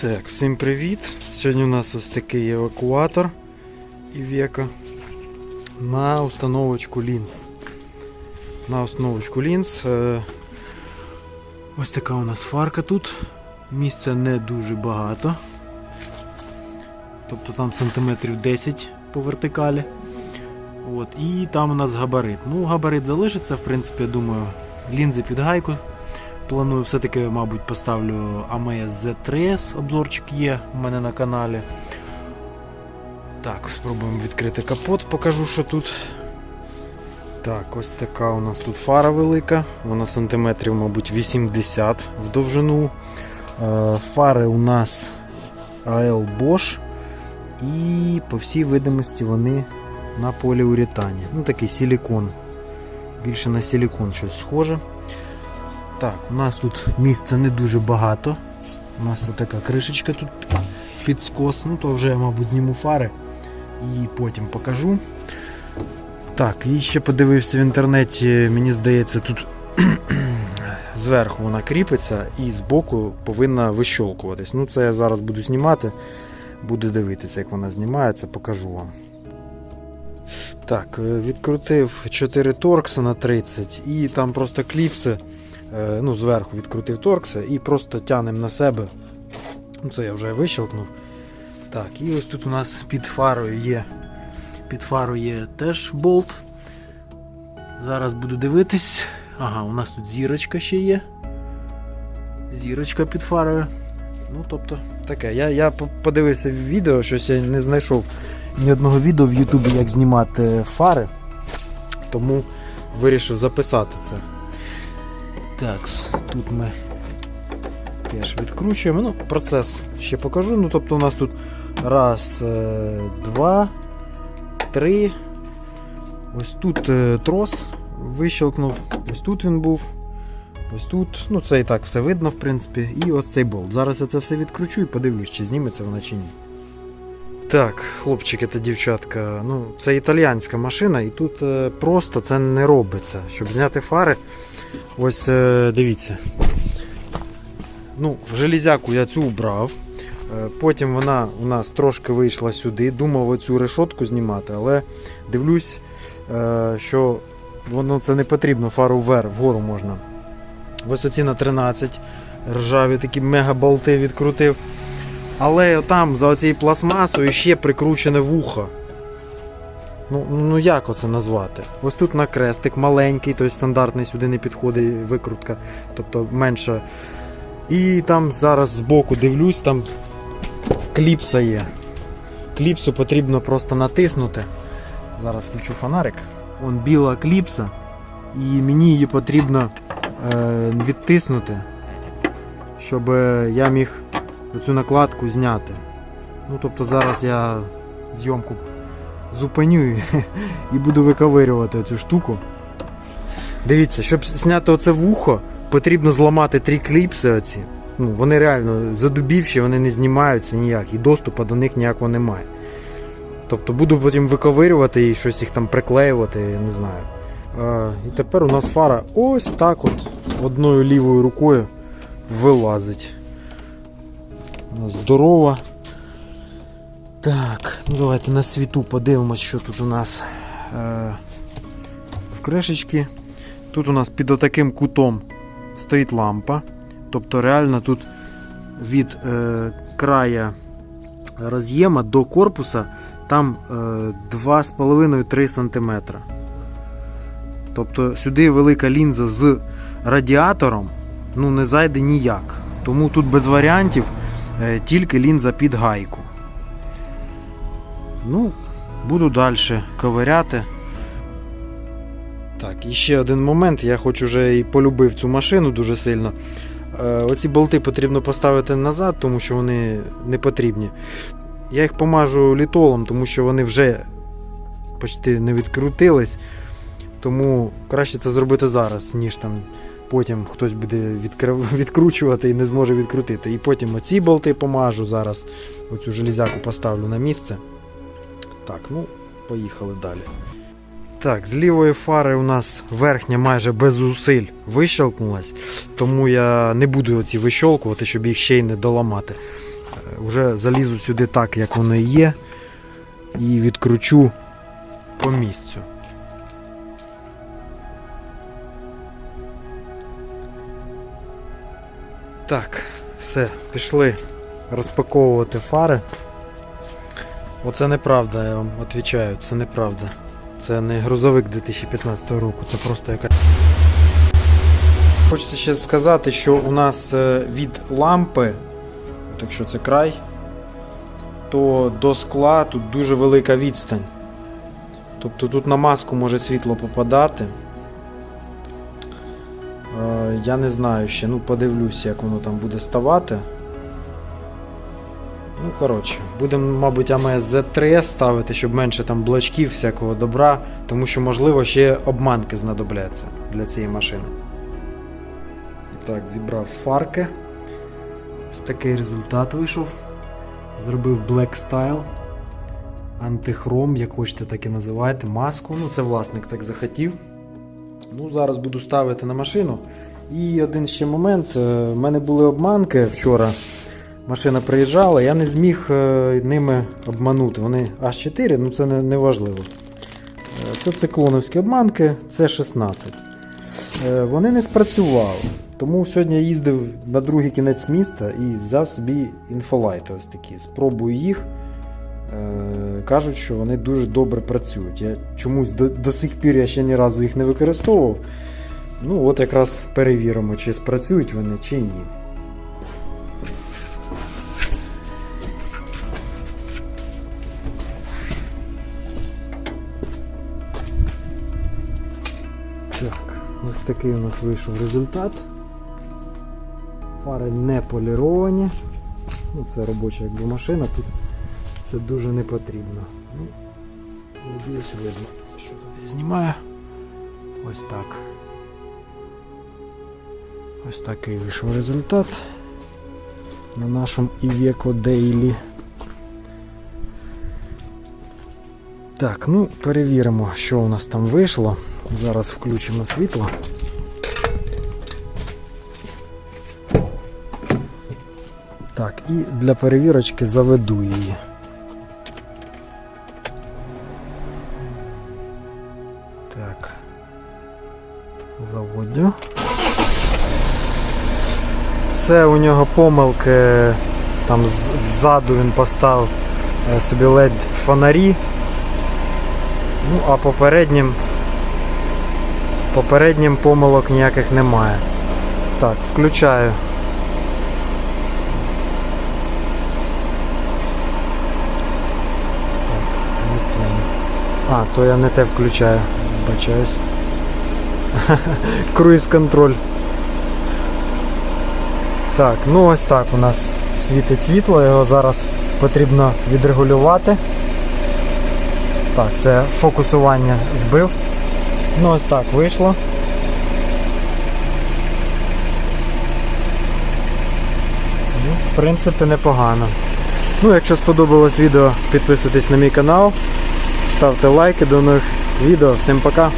Так, всім привіт! Сьогодні у нас ось такий евакуатор Івека на установочку лінз. На установочку лінз. е, Ось така у нас фарка тут. Місця не дуже багато. Тобто там сантиметрів 10 по вертикалі. От, і там у нас габарит. Ну, габарит залишиться, в принципі, я думаю, лінзи під гайку. Планую все-таки, мабуть, поставлю AMS Z3S, обзорчик є у мене на каналі. Так, спробуємо відкрити капот, покажу, що тут. Так, ось така у нас тут фара велика, вона сантиметрів, мабуть, 80 в довжину. Е, Фари у нас AL Bosch і по всій видимості вони на поліуретані. Ну такий силікон. Більше на силікон щось схоже. Так, у нас тут місця не дуже багато. У нас така кришечка тут під скос. Ну то вже я, мабуть, зніму фари і потім покажу. Так, і ще подивився в інтернеті, мені здається, тут зверху вона кріпиться і збоку повинна вищолкуватись. Ну, це я зараз буду знімати, буду дивитися, як вона знімається, покажу вам. Так, е, відкрутив 4 торкса на 30 і там просто кліпси. Е, ну, зверху відкрутив торкса і просто тянемо на себе. Ну, Це я вже вищелкнув. Так, і ось тут у нас під фарою є. Під фарою є теж болт. Зараз буду дивитись. Ага, у нас тут зірочка ще є. Зірочка під фарою. Ну, тобто, таке. Я, я по- подивився відео, щось я не знайшов ні одного відео в Ютубі, як знімати фари. Тому вирішив записати це. Так, тут ми теж відкручуємо. Ну, процес ще покажу. Ну, тобто у нас тут раз, е, два, три. Ось тут е, трос вищелкнув, ось тут він був. Ось тут, ну це і так все видно, в принципі. І ось цей болт. Зараз я це все відкручу і подивлюсь, чи зніметься вона чи ні. Так, хлопчики та дівчатка, ну це італіянська машина, і тут е, просто це не робиться. Щоб зняти фари, ось е, дивіться. Ну, железяку я цю убрав. Е, Потім вона у нас трошки вийшла сюди. Думав оцю решотку знімати, але дивлюсь, що воно це не потрібно, фару вверх, вгору можна. Ось оці на 13 ржаві такі мегаболти відкрутив. Але там за оцією пластмасою ще прикручене вухо. Ну, ну як оце назвати? Ось тут на крестик маленький, тобто стандартний сюди не підходить викрутка, тобто менша. І там зараз збоку дивлюсь, там кліпса є. Кліпсу потрібно просто натиснути. Зараз включу фонарик. Вон біла кліпса, і мені її потрібно е, відтиснути, щоб е, я міг оцю накладку зняти. Ну, тобто зараз я зйомку зупиню і, буду виковирювати цю штуку. Дивіться, щоб зняти оце вухо, потрібно зламати три кліпси оці. Ну, вони реально задубівші, вони не знімаються ніяк, і доступу до них ніякого немає. Тобто буду потім виковирювати і щось їх там приклеювати, я не знаю. А, і тепер у нас фара ось так от одною лівою рукою вилазить. Вона здорова. Так, ну давайте на світу подивимось, що тут у нас е, в кришечці. Тут у нас під отаким кутом стоїть лампа. Тобто реально тут від е, края роз'єма до корпуса там е, 2,5-3 см. Тобто сюди велика лінза з радіатором ну, не зайде ніяк. Тому тут без варіантів тільки лінза під гайку. Ну, буду далі ковиряти. Так, і ще один момент. Я хоч уже і полюбив цю машину дуже сильно. Е, Оці болти потрібно поставити назад, тому що вони не потрібні. Я їх помажу літолом, тому що вони вже почти не відкрутились. Тому краще це зробити зараз, ніж там потім хтось буде відкрив- відкручувати і не зможе відкрутити. І потім оці болти помажу зараз. Оцю железяку поставлю на місце. Так, ну, поїхали далі. Так, з лівої фари у нас верхня майже без зусиль вищелкнулась, тому я не буду оці вищолкувати, щоб їх ще й не доламати. вже залізу сюди так, як воно і є, і відкручу по місцю. Так, все, пішли розпаковувати фари. Оце неправда, я вам відповідаю, це неправда. Це не грузовик 2015 року, це просто яка. Хочеться ще сказати, що у нас е, від лампи, якщо це край, то до скла тут дуже велика відстань. Тобто тут на маску може світло попадати. Я не знаю ще, ну подивлюсь, як воно там буде ставати. Ну, коротше, будемо, мабуть, АМС Z3 ставити, щоб менше там блочків, всякого добра, тому що, можливо, ще обманки знадобляться для цієї машини. І так, зібрав фарки. Ось такий результат вийшов. Зробив Black Style. Антихром, як хочете, так і називайте, маску. Ну, це власник так захотів. Ну, зараз буду ставити на машину. І один ще момент. У мене були обманки вчора. Машина приїжджала, я не зміг е, ними обманути. Вони H4, ну це не, важливо. Е, Це циклоновські обманки, це 16. Е, Вони не спрацювали. Тому сьогодні я їздив на другий кінець міста і взяв собі інфолайти ось такі. Спробую їх. Е, Кажуть, що вони дуже добре працюють. Я чомусь до, до сих пір я ще ні разу їх не використовував. Ну, от якраз перевіримо, чи спрацюють вони, чи ні. Так, ось такий у нас вийшов результат. Фари не поліровані. Ну, це робоча якби машина, тут це дуже не потрібно. Ну, надіюсь, видно, що тут я знімаю. Ось так. Ось такий вийшов результат на нашому Iveco Daily. Так, ну перевіримо, що у нас там вийшло. Зараз включимо світло. Так, і для перевірочки заведу її. Так. Заводю. Це у нього помилки. Там ззаду він поставив е, собі LED фонарі. Ну, а попереднім попереднім помилок ніяких немає. Так, включаю. Так, не. А, то я не те включаю. Бачаюсь. Круїз контроль. Так, ну ось так у нас світить світло, його зараз потрібно відрегулювати. Так, це фокусування збив. Ну ось так вийшло. Ну, в принципі, непогано. Ну, якщо сподобалось відео, підписуйтесь на мій канал, ставте лайки до нових відео. Всім пока!